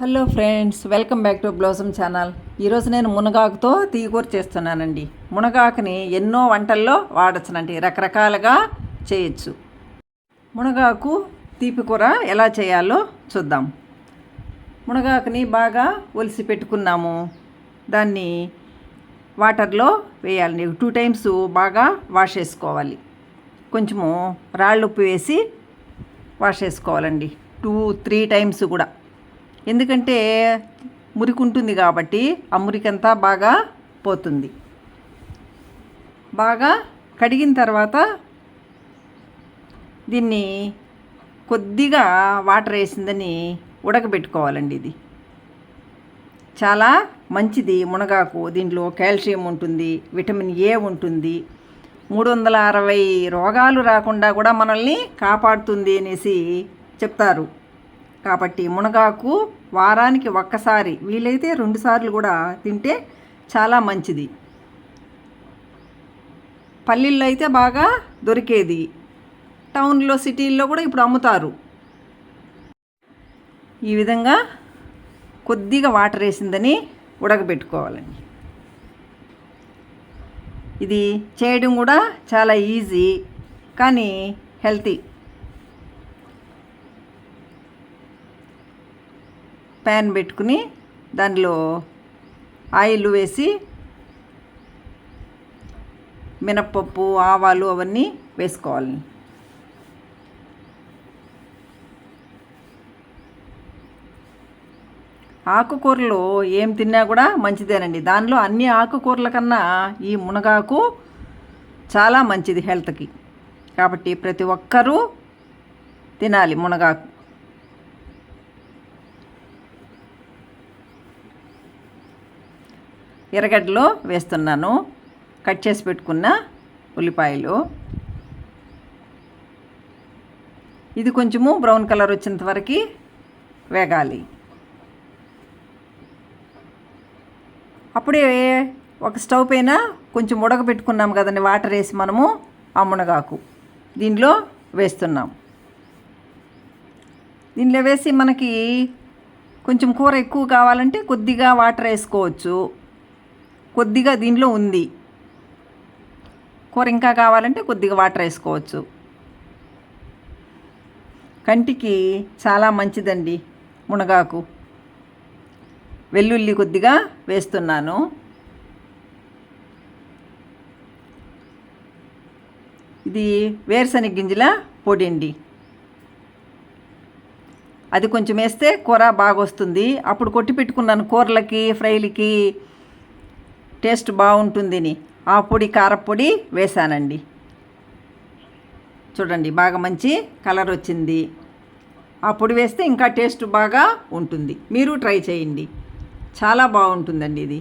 Hello friends welcome back to blossom channel. ఈరోజు నేను మునగాకుతో తీగూర చేస్తున్నానండి. మునగాకుని ఎన్నో వంటల్లో వాడచ్చునండి. రకరకాలుగా చేయొచ్చు. మునగాకు తీపి కూర ఎలా చేయాలో చూద్దాం. మునగాకుని బాగా ఒలిసి పెట్టుకున్నాము. దాన్ని వాటర్లో వేయాలండి. టూ టైమ్స్ బాగా వాష్ చేసుకోవాలి. కొంచెము రాళ్ళు ఉప్పు వేసి వాష్ చేసుకోవాలండి. టూ త్రీ టైమ్స్ కూడా. ఎందుకంటే మురికి ఉంటుంది కాబట్టి ఆ మురికంతా బాగా పోతుంది. బాగా కడిగిన తర్వాత దీన్ని కొద్దిగా వాటర్ వేసిందని ఉడకబెట్టుకోవాలండి ఇది. చాలా మంచిది మునగాకు. దీంట్లో కాల్షియం ఉంటుంది విటమిన్ ఏ ఉంటుంది. మూడు వందల అరవై రోగాలు రాకుండా కూడా మనల్ని కాపాడుతుంది అనేసి చెప్తారు. కాబట్టి మునగాకు వారానికి ఒక్కసారి వీలైతే రెండుసార్లు కూడా తింటే చాలా మంచిది. పల్లెల్లో అయితే బాగా దొరికేది. టౌన్లో సిటీల్లో కూడా ఇప్పుడు అమ్ముతారు. ఈ విధంగా కొద్దిగా వాటర్ వేసిందని ఉడకబెట్టుకోవాలండి. ఇది చేయడం కూడా చాలా ఈజీ కానీ హెల్తీ. ప్యాన్ పెట్టుకుని దానిలో ఆయిల్ వేసి మినప్పప్పు ఆవాలు అవన్నీ వేసుకోవాలి. ఆకుకూరలు ఏం తిన్నా కూడా మంచిదేనండి. దానిలో అన్ని ఆకుకూరల కన్నా ఈ మునగాకు చాలా మంచిది హెల్త్కి. కాబట్టి ప్రతి ఒక్కరూ తినాలి మునగాకు. ఎర్రగడ్డలో వేస్తున్నాను. కట్ చేసి పెట్టుకున్న ఉల్లిపాయలు. ఇది కొంచెము బ్రౌన్ కలర్ వచ్చేంత వరకు వేగాలి. అప్పుడే ఒక స్టవ్ పైన కొంచెం ఉడకబెట్టుకున్నాం కదండి వాటర్ వేసి మనము ఆ మునగాకు. దీనిలో వేస్తున్నాం. దీనిలో వేసి మనకి కొంచెం కూర ఎక్కువ కావాలంటే కొద్దిగా వాటర్ వేసుకోవచ్చు. కొద్దిగా దీనిలో ఉంది. కూర ఇంకా కావాలంటే కొద్దిగా వాటర్ వేసుకోవచ్చు. కంటికి చాలా మంచిదండి మునగాకు. వెల్లుల్లి కొద్దిగా వేస్తున్నాను. ఇది వేరుశనగ గింజల పొడి అండి అది కొంచెం వేస్తే కూర బాగా వస్తుంది అప్పుడు కొట్టి పెట్టుకున్నాను కూరలకి ఫ్రైలకి టేస్ట్ బాగుంటుందని. ఆ పొడి కారపొడి వేశానండి చూడండి బాగా మంచి కలర్ వచ్చింది. ఆ పొడి వేస్తే ఇంకా టేస్ట్ బాగా ఉంటుంది. మీరు ట్రై చేయండి. చాలా బాగుంటుందండి ఇది.